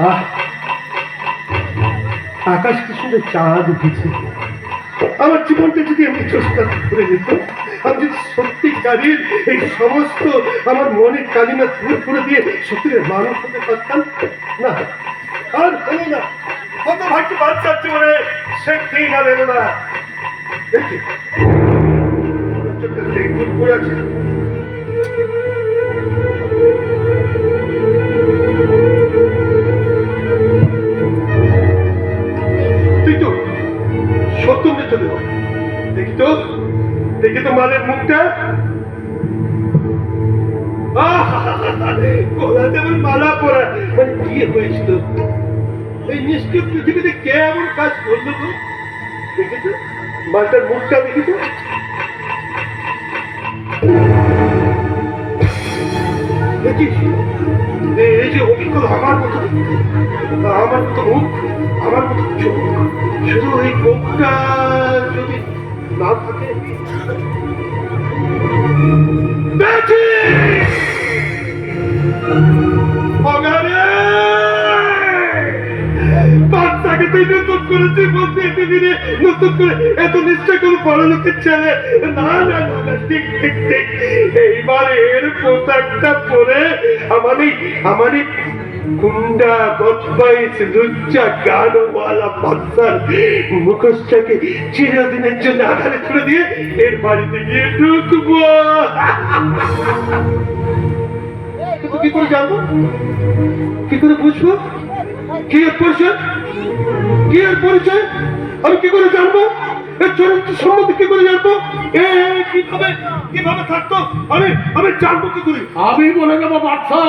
আহ! আকাশ কি সুন্দর চাঁদ উঠেছে। আমার জীবনটা যদি আমি চেষ্টা করে যেত আমি যদি সত্যিকারের এই সমস্ত আমার মনের কালিমা দূর করে দিয়ে সত্যিকার মানুষ হতে পারতাম, না, আর হলো না। কত ভাগ্য বাচ্চার জীবনে সে দিন না। দেখি পড়ে আছে মৃত্যু দেব। দেখি তো দেখি তো মালের মুখটা। মালা পরা মানে কি হয়েছিল এই পৃথিবীতে কে এমন কাজ করল তো দেখেছ মালটার মুখটা দেখি তো দেখিস এই যে অভিজ্ঞতা আমার মতো আমার মতো মুখ আমার মতো চোখ শুধু এই মুখটা বাচ্চাকে তুই নতুন করে জীবন রে, নতুন করে এত ছেলে না না না ঠিক ঠিক ঠিক। এইবার এর পোশাকটা পরে আমার এই আমার এই গুন্ডা গানওয়ালা মুখোশটাকে চিরদিনের জন্য আধারে তুলে দিয়ে এর বাড়িতে গিয়ে ঢুকবো। কি করে জানব? কি করে বুঝব? কি এর পরিচয়? কি এর পরিচয়? আমি কি করে জানব? এর চরিত্র সম্বন্ধে কি করে জানব? এ, কীভাবে কীভাবে থাকতো? আমি আমি জানব কি করে? আমি বলে দেবো বাচ্চা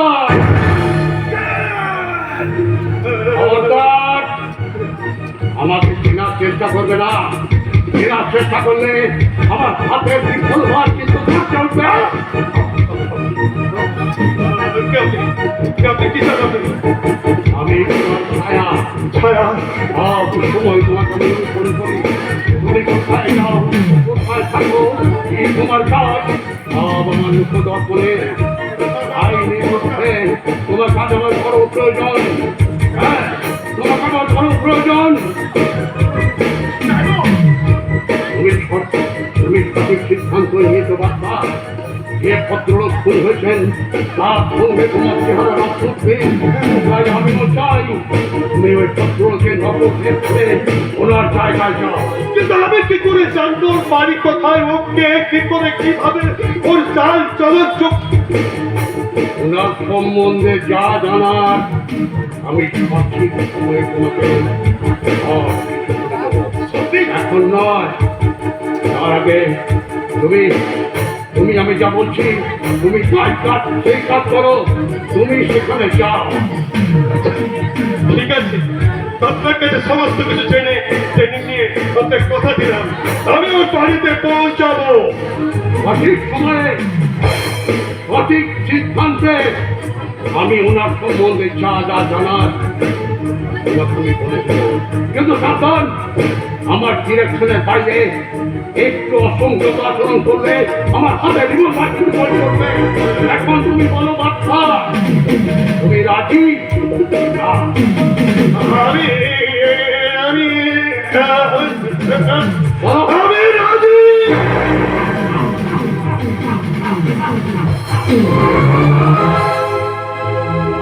আমাকে চেনার চেষ্টা করবে না। চেনার চেষ্টা করলে আমার হাতে বিফল হওয়ার কিন্তু আপনি কি জানাবেন আমি ছায়া। ছায়া। সব সময় তোমাকে আমি ফোন করি তুমি কোথায় যাও? কোথায় থাকো? তোমার কাজ? সব আমার মুখ দর্পণে আইনি মধ্যে তোমার কাজ আমার বড় প্রয়োজন। হ্যাঁ তোমাকে আমার বড় প্রয়োজন। তুমি সঠিক সিদ্ধান্ত বাচ্চা। যে ভদ্রলোক খুন হয়েছেন তার সঙ্গে তোমার চেহারা রাখতে তাই আমি চাই তুমি ওই ভদ্রলোকের নকল ক্ষেত্রে ওনার জায়গায় যাও। কিন্তু আমি কি করে জানব? ওর বাড়ি কোথায়? ওকে কি করে কীভাবে? ওর চাল চলন চোখ ওনার সম্বন্ধে যা জানার আমি সঠিক সময়ে তোমাকে এখন নয় তার আগে তুমি তুমি আমি যা বলছি তুমি কাজ কাজ সেই কাজ করো তুমি সেখানে যাও। ঠিক আছে। আপনার কাছে সমস্ত কিছু জেনে ট্রেনিং নিয়ে প্রত্যেক কথা দিলাম। আমি ওই বাড়িতে পৌঁছাবো। সঠিক সময়ে সঠিক সিদ্ধান্তে আমি ওনার সম্বন্ধে যা যা জানার কিন্তু সাবধান আমার ডিরেকশনের বাইরে একটু অসংযত আচরণ করলে আমার হাতে রিমোট বাচ্চা বল করবে। এখন তুমি বলো বাচ্চা তুমি রাজি। আমি আমি বলো আমি রাজি?